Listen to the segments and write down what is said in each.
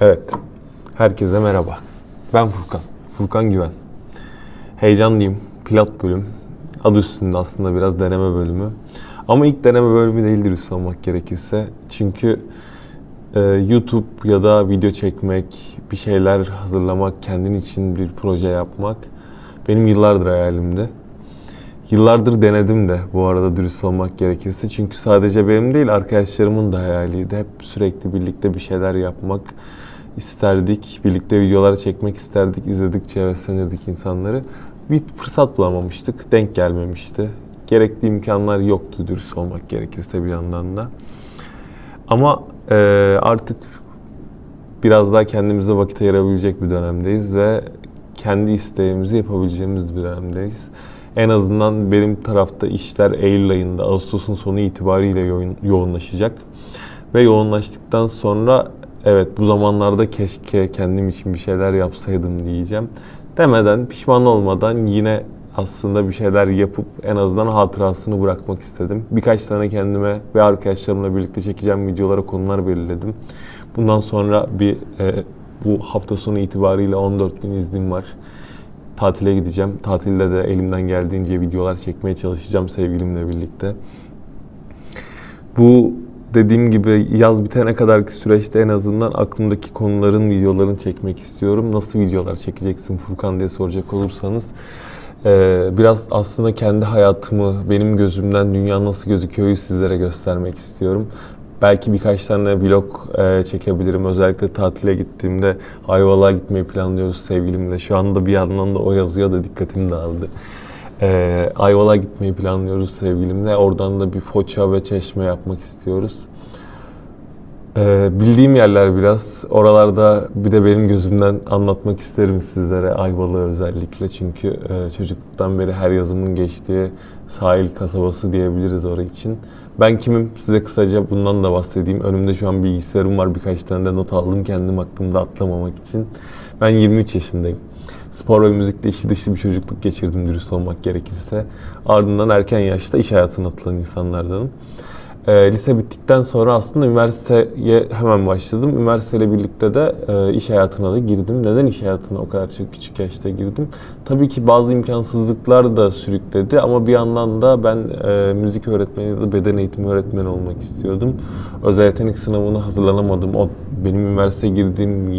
Evet. Herkese merhaba. Ben Furkan. Furkan Güven. Heyecanlıyım. Pilot bölüm. Adı üstünde aslında biraz deneme bölümü. Ama ilk deneme bölümü değildir üstü olmak gerekirse. Çünkü e, YouTube ya da video çekmek, bir şeyler hazırlamak, kendin için bir proje yapmak benim yıllardır hayalimdi. Yıllardır denedim de bu arada dürüst olmak gerekirse. Çünkü sadece benim değil arkadaşlarımın da hayaliydi. Hep sürekli birlikte bir şeyler yapmak isterdik. Birlikte videolar çekmek isterdik. İzledikçe heveslenirdik insanları. Bir fırsat bulamamıştık. Denk gelmemişti. Gerekli imkanlar yoktu dürüst olmak gerekirse bir yandan da. Ama e, artık biraz daha kendimize vakit ayırabilecek bir dönemdeyiz ve kendi isteğimizi yapabileceğimiz bir dönemdeyiz. En azından benim tarafta işler Eylül ayında, Ağustos'un sonu itibariyle yoğun- yoğunlaşacak. Ve yoğunlaştıktan sonra evet bu zamanlarda keşke kendim için bir şeyler yapsaydım diyeceğim. Demeden, pişman olmadan yine aslında bir şeyler yapıp en azından hatırasını bırakmak istedim. Birkaç tane kendime ve arkadaşlarımla birlikte çekeceğim videolara konular belirledim. Bundan sonra bir e, bu hafta sonu itibariyle 14 gün iznim var. Tatile gideceğim. Tatilde de elimden geldiğince videolar çekmeye çalışacağım sevgilimle birlikte. Bu dediğim gibi yaz bitene kadarki süreçte en azından aklımdaki konuların videolarını çekmek istiyorum. Nasıl videolar çekeceksin Furkan diye soracak olursanız biraz aslında kendi hayatımı, benim gözümden dünya nasıl gözüküyor sizlere göstermek istiyorum. Belki birkaç tane vlog çekebilirim. Özellikle tatile gittiğimde Ayvalık'a gitmeyi planlıyoruz sevgilimle. Şu anda bir yandan da o yazıyor da dikkatim dağıldı. Ee, Ayvalık'a gitmeyi planlıyoruz sevgilimle. Oradan da bir Foça ve Çeşme yapmak istiyoruz. Ee, bildiğim yerler biraz. Oralarda bir de benim gözümden anlatmak isterim sizlere Ayvalık'ı özellikle. Çünkü e, çocukluktan beri her yazımın geçtiği sahil kasabası diyebiliriz orası için. Ben kimim? Size kısaca bundan da bahsedeyim. Önümde şu an bilgisayarım var. Birkaç tane de not aldım kendim hakkımda atlamamak için. Ben 23 yaşındayım. Spor ve müzikte içi dışı bir çocukluk geçirdim dürüst olmak gerekirse. Ardından erken yaşta iş hayatına atılan insanlardanım. Ee, lise bittikten sonra aslında üniversiteye hemen başladım. Üniversiteyle birlikte de e, iş hayatına da girdim. Neden iş hayatına o kadar çok küçük yaşta girdim? Tabii ki bazı imkansızlıklar da sürükledi ama bir yandan da ben e, müzik öğretmeni ya da beden eğitimi öğretmeni olmak istiyordum. Özel yetenek sınavına hazırlanamadım. O benim üniversiteye girdiğim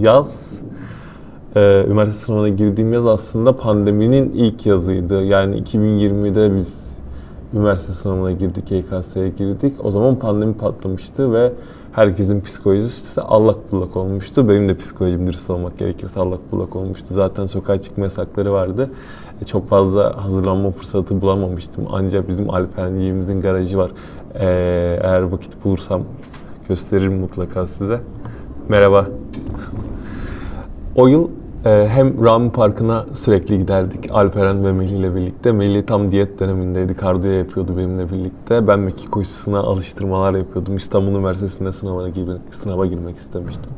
yaz ee, üniversite sınavına girdiğim yaz aslında pandeminin ilk yazıydı. Yani 2020'de biz üniversite sınavına girdik, YKS'ye girdik. O zaman pandemi patlamıştı ve herkesin psikolojisi allak bullak olmuştu. Benim de psikolojim dürüst olmak gerekirse allak bullak olmuştu. Zaten sokağa çıkma yasakları vardı. E, çok fazla hazırlanma fırsatı bulamamıştım. Ancak bizim Alperenliğimizin garajı var. Ee, eğer vakit bulursam gösteririm mutlaka size. Merhaba. O yıl e, hem Rami Parkı'na sürekli giderdik Alperen ve Melih ile birlikte. Melih tam diyet dönemindeydi, kardiyo yapıyordu benimle birlikte. Ben mekik koşusuna alıştırmalar yapıyordum. İstanbul Üniversitesi'nde sınava sınava girmek istemiştim.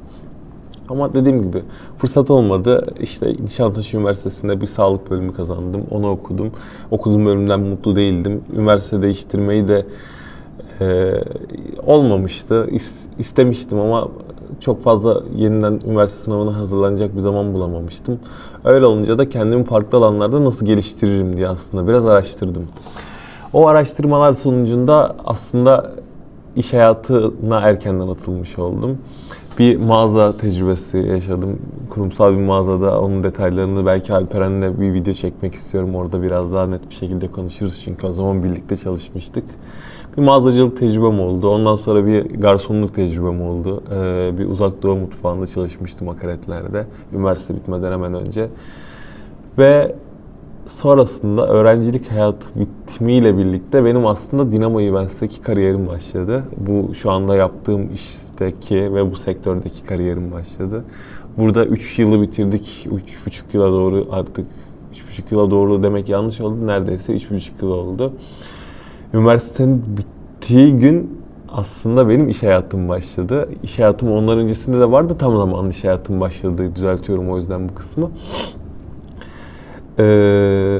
Ama dediğim gibi fırsat olmadı. İşte Nişantaşı Üniversitesi'nde bir sağlık bölümü kazandım. Onu okudum. Okuduğum bölümden mutlu değildim. Üniversite değiştirmeyi de e, olmamıştı. İs- istemiştim ama çok fazla yeniden üniversite sınavına hazırlanacak bir zaman bulamamıştım. Öyle olunca da kendimi farklı alanlarda nasıl geliştiririm diye aslında biraz araştırdım. O araştırmalar sonucunda aslında iş hayatına erkenden atılmış oldum. Bir mağaza tecrübesi yaşadım. Kurumsal bir mağazada onun detaylarını belki Alperen'le bir video çekmek istiyorum. Orada biraz daha net bir şekilde konuşuruz çünkü o zaman birlikte çalışmıştık. Bir mağazacılık tecrübem oldu. Ondan sonra bir garsonluk tecrübem oldu. Ee, bir uzak doğu mutfağında çalışmıştım akaretlerde. Üniversite bitmeden hemen önce. Ve sonrasında öğrencilik hayatı bitimiyle birlikte benim aslında Dinamo Events'teki kariyerim başladı. Bu şu anda yaptığım işteki ve bu sektördeki kariyerim başladı. Burada 3 yılı bitirdik. 3,5 yıla doğru artık 3,5 yıla doğru demek yanlış oldu. Neredeyse 3,5 yıl oldu. Üniversitenin bittiği gün aslında benim iş hayatım başladı. İş hayatım onlar öncesinde de vardı. Tam zamanlı iş hayatım başladı. Düzeltiyorum o yüzden bu kısmı. Ee,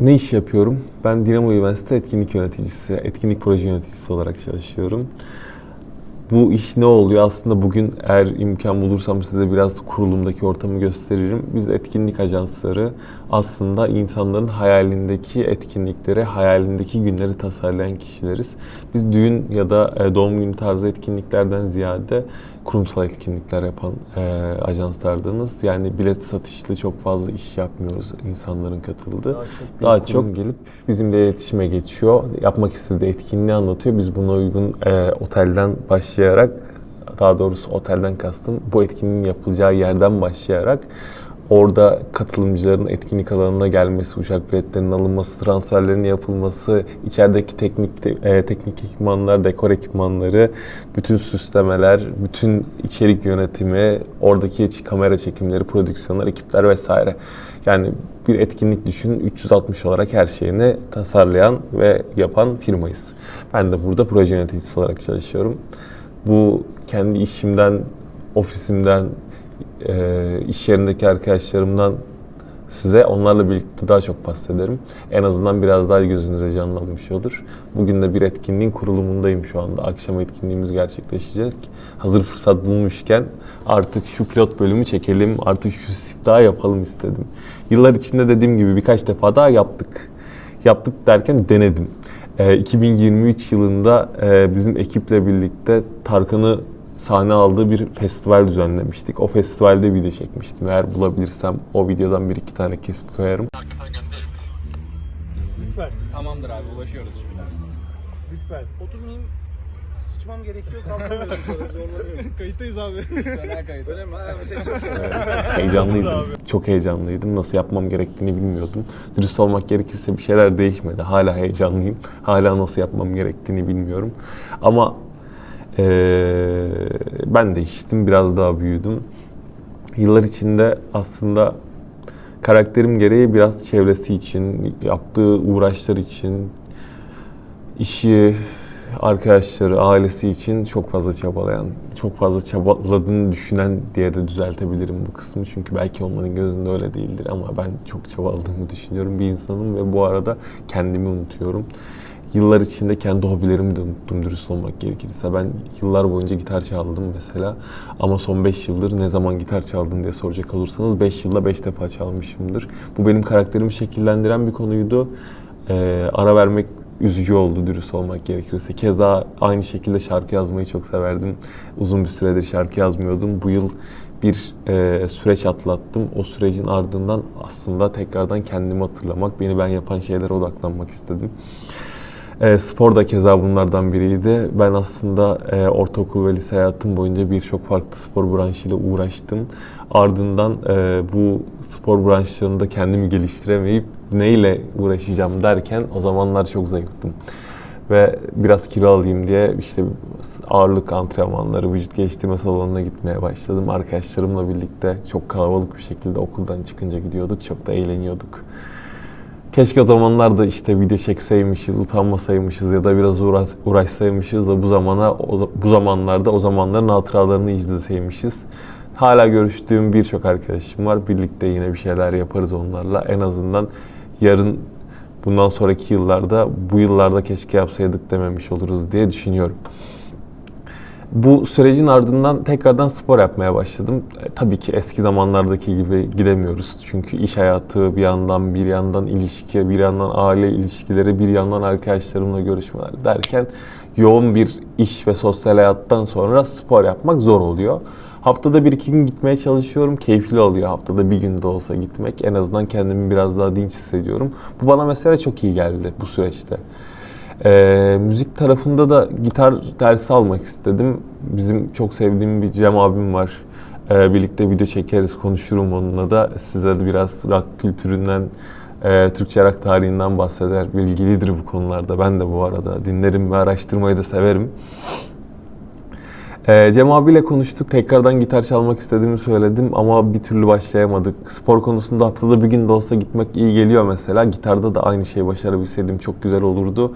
ne iş yapıyorum? Ben Dinamo Üniversite etkinlik yöneticisi, etkinlik proje yöneticisi olarak çalışıyorum. Bu iş ne oluyor? Aslında bugün eğer imkan bulursam size biraz kurulumdaki ortamı gösteririm. Biz etkinlik ajansları aslında insanların hayalindeki etkinlikleri, hayalindeki günleri tasarlayan kişileriz. Biz düğün ya da e, doğum günü tarzı etkinliklerden ziyade kurumsal etkinlikler yapan e, ajanslardanız. Yani bilet satışlı çok fazla iş yapmıyoruz insanların katıldığı. Daha çok gelip bizimle iletişime geçiyor. Yapmak istediği etkinliği anlatıyor. Biz buna uygun e, otelden başlayarak daha doğrusu otelden kastım bu etkinliğin yapılacağı yerden başlayarak orada katılımcıların etkinlik alanına gelmesi, uçak biletlerinin alınması, transferlerin yapılması, içerideki teknik e, teknik ekipmanlar, dekor ekipmanları, bütün süslemeler, bütün içerik yönetimi, oradaki kamera çekimleri, prodüksiyonlar, ekipler vesaire. Yani bir etkinlik düşünün 360 olarak her şeyini tasarlayan ve yapan firmayız. Ben de burada proje yöneticisi olarak çalışıyorum. Bu kendi işimden, ofisimden, e, iş yerindeki arkadaşlarımdan size onlarla birlikte daha çok bahsederim. En azından biraz daha gözünüze canlanmış olur. Bugün de bir etkinliğin kurulumundayım şu anda. Akşam etkinliğimiz gerçekleşecek. Hazır fırsat bulmuşken artık şu pilot bölümü çekelim, artık şu daha yapalım istedim. Yıllar içinde dediğim gibi birkaç defa daha yaptık. Yaptık derken denedim. E, 2023 yılında e, bizim ekiple birlikte Tarkan'ı sahne aldığı bir festival düzenlemiştik. O festivalde video çekmiştim. Eğer bulabilirsem o videodan bir iki tane kesit koyarım. Lütfen, Tamamdır abi ulaşıyoruz şimdi. lütfen. Oturmayayım. Sıçmam gerekiyor kalkamıyorum. Zorlanıyorum. Kayıttayız abi. Fena kayıt. Öyle mi? Ha, ses yok. Heyecanlıydım. Çok heyecanlıydım. Nasıl yapmam gerektiğini bilmiyordum. Dürüst olmak gerekirse bir şeyler değişmedi. Hala heyecanlıyım. Hala nasıl yapmam gerektiğini bilmiyorum. Ama ee, ben değiştim. Biraz daha büyüdüm. Yıllar içinde aslında karakterim gereği biraz çevresi için, yaptığı uğraşlar için, işi, arkadaşları, ailesi için çok fazla çabalayan, çok fazla çabaladığını düşünen diye de düzeltebilirim bu kısmı. Çünkü belki onların gözünde öyle değildir ama ben çok çabaladığımı düşünüyorum bir insanım ve bu arada kendimi unutuyorum. Yıllar içinde kendi hobilerimi de unuttum dürüst olmak gerekirse. Ben yıllar boyunca gitar çaldım mesela. Ama son 5 yıldır ne zaman gitar çaldın diye soracak olursanız 5 yılda 5 defa çalmışımdır. Bu benim karakterimi şekillendiren bir konuydu. Ee, ara vermek üzücü oldu dürüst olmak gerekirse. Keza aynı şekilde şarkı yazmayı çok severdim. Uzun bir süredir şarkı yazmıyordum. Bu yıl bir e, süreç atlattım. O sürecin ardından aslında tekrardan kendimi hatırlamak, beni ben yapan şeylere odaklanmak istedim. E, spor da keza bunlardan biriydi. Ben aslında e, ortaokul ve lise hayatım boyunca birçok farklı spor branşıyla uğraştım. Ardından e, bu spor branşlarında kendimi geliştiremeyip neyle uğraşacağım derken o zamanlar çok zayıftım. Ve biraz kilo alayım diye işte ağırlık antrenmanları, vücut geliştirme salonuna gitmeye başladım. Arkadaşlarımla birlikte çok kalabalık bir şekilde okuldan çıkınca gidiyorduk. Çok da eğleniyorduk. Keşke o zamanlarda işte video çekseymişiz, utanmasaymışız ya da biraz uğraş, uğraşsaymışız da bu zamana bu zamanlarda o zamanların hatıralarını izleseymişiz. Hala görüştüğüm birçok arkadaşım var. Birlikte yine bir şeyler yaparız onlarla. En azından yarın bundan sonraki yıllarda bu yıllarda keşke yapsaydık dememiş oluruz diye düşünüyorum. Bu sürecin ardından tekrardan spor yapmaya başladım. E, tabii ki eski zamanlardaki gibi gidemiyoruz. Çünkü iş hayatı bir yandan, bir yandan ilişki, bir yandan aile ilişkileri, bir yandan arkadaşlarımla görüşmeler derken yoğun bir iş ve sosyal hayattan sonra spor yapmak zor oluyor. Haftada bir iki gün gitmeye çalışıyorum. Keyifli oluyor haftada bir gün de olsa gitmek. En azından kendimi biraz daha dinç hissediyorum. Bu bana mesela çok iyi geldi bu süreçte. Ee, müzik tarafında da gitar dersi almak istedim. Bizim çok sevdiğim bir Cem abim var. Ee, birlikte video çekeriz, konuşurum onunla da. Size de biraz rock kültüründen, e, Türkçe rock tarihinden bahseder. Bilgilidir bu konularda. Ben de bu arada dinlerim ve araştırmayı da severim. Ee, Cem abiyle konuştuk. Tekrardan gitar çalmak istediğimi söyledim ama bir türlü başlayamadık. Spor konusunda haftada bir gün de olsa gitmek iyi geliyor mesela. Gitarda da aynı şeyi başarabilseydim çok güzel olurdu.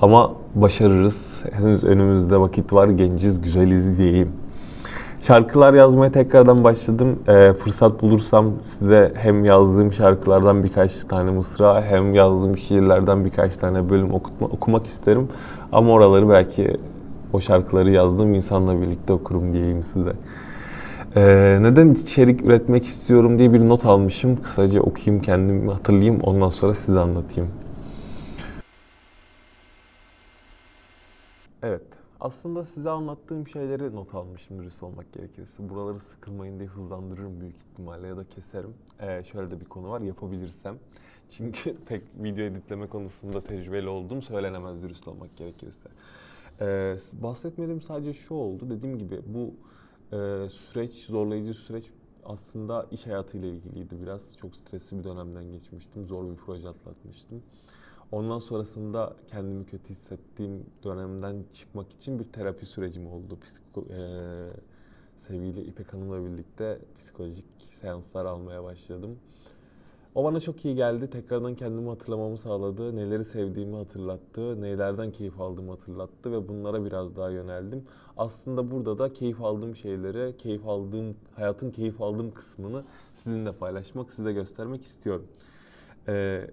Ama başarırız. Henüz önümüzde vakit var. Genciz, güzeliz diyeyim. Şarkılar yazmaya tekrardan başladım. Ee, fırsat bulursam size hem yazdığım şarkılardan birkaç tane mısra hem yazdığım şiirlerden birkaç tane bölüm okutma, okumak isterim. Ama oraları belki o şarkıları yazdığım insanla birlikte okurum diyeyim size. Ee, neden içerik üretmek istiyorum diye bir not almışım. Kısaca okuyayım kendimi hatırlayayım ondan sonra size anlatayım. Evet. Aslında size anlattığım şeyleri not almışım dürüst olmak gerekirse. Buraları sıkılmayın diye hızlandırırım büyük ihtimalle ya da keserim. Ee, şöyle de bir konu var yapabilirsem. Çünkü pek video editleme konusunda tecrübeli olduğum söylenemez dürüst olmak gerekirse. Ee, bahsetmediğim sadece şu oldu. Dediğim gibi bu e, süreç, zorlayıcı süreç aslında iş hayatıyla ilgiliydi biraz. Çok stresli bir dönemden geçmiştim. Zor bir proje atlatmıştım. Ondan sonrasında kendimi kötü hissettiğim dönemden çıkmak için bir terapi sürecim oldu. Psiko, eee, sevgili İpek Hanım'la birlikte psikolojik seanslar almaya başladım. O bana çok iyi geldi. Tekrardan kendimi hatırlamamı sağladı. Neleri sevdiğimi hatırlattı. Nelerden keyif aldığımı hatırlattı ve bunlara biraz daha yöneldim. Aslında burada da keyif aldığım şeyleri, keyif aldığım, hayatın keyif aldığım kısmını sizinle paylaşmak, size göstermek istiyorum. Ee,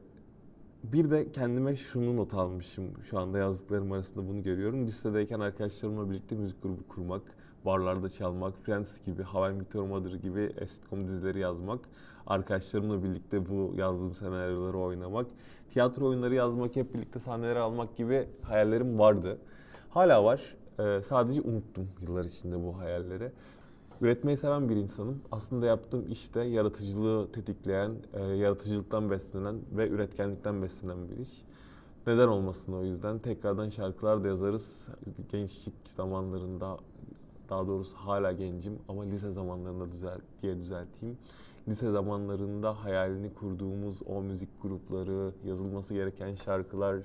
bir de kendime şunu not almışım. Şu anda yazdıklarım arasında bunu görüyorum. Lisedeyken arkadaşlarımla birlikte müzik grubu kurmak, barlarda çalmak, Friends gibi, How I Met Mother gibi sitcom dizileri yazmak, arkadaşlarımla birlikte bu yazdığım senaryoları oynamak, tiyatro oyunları yazmak, hep birlikte sahnelere almak gibi hayallerim vardı. Hala var. Ee, sadece unuttum yıllar içinde bu hayalleri. Üretmeyi seven bir insanım. Aslında yaptığım işte yaratıcılığı tetikleyen, e, yaratıcılıktan beslenen ve üretkenlikten beslenen bir iş. Neden olmasın o yüzden? Tekrardan şarkılar da yazarız. Gençlik zamanlarında, daha doğrusu hala gencim ama lise zamanlarında düzelt diye düzelteyim. Lise zamanlarında hayalini kurduğumuz o müzik grupları, yazılması gereken şarkılar,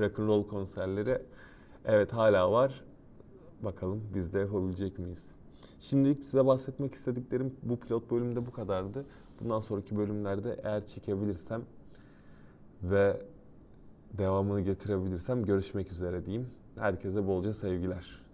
rock and roll konserleri evet hala var. Bakalım biz de yapabilecek miyiz? Şimdilik size bahsetmek istediklerim bu pilot bölümde bu kadardı. Bundan sonraki bölümlerde eğer çekebilirsem ve devamını getirebilirsem görüşmek üzere diyeyim. Herkese bolca sevgiler.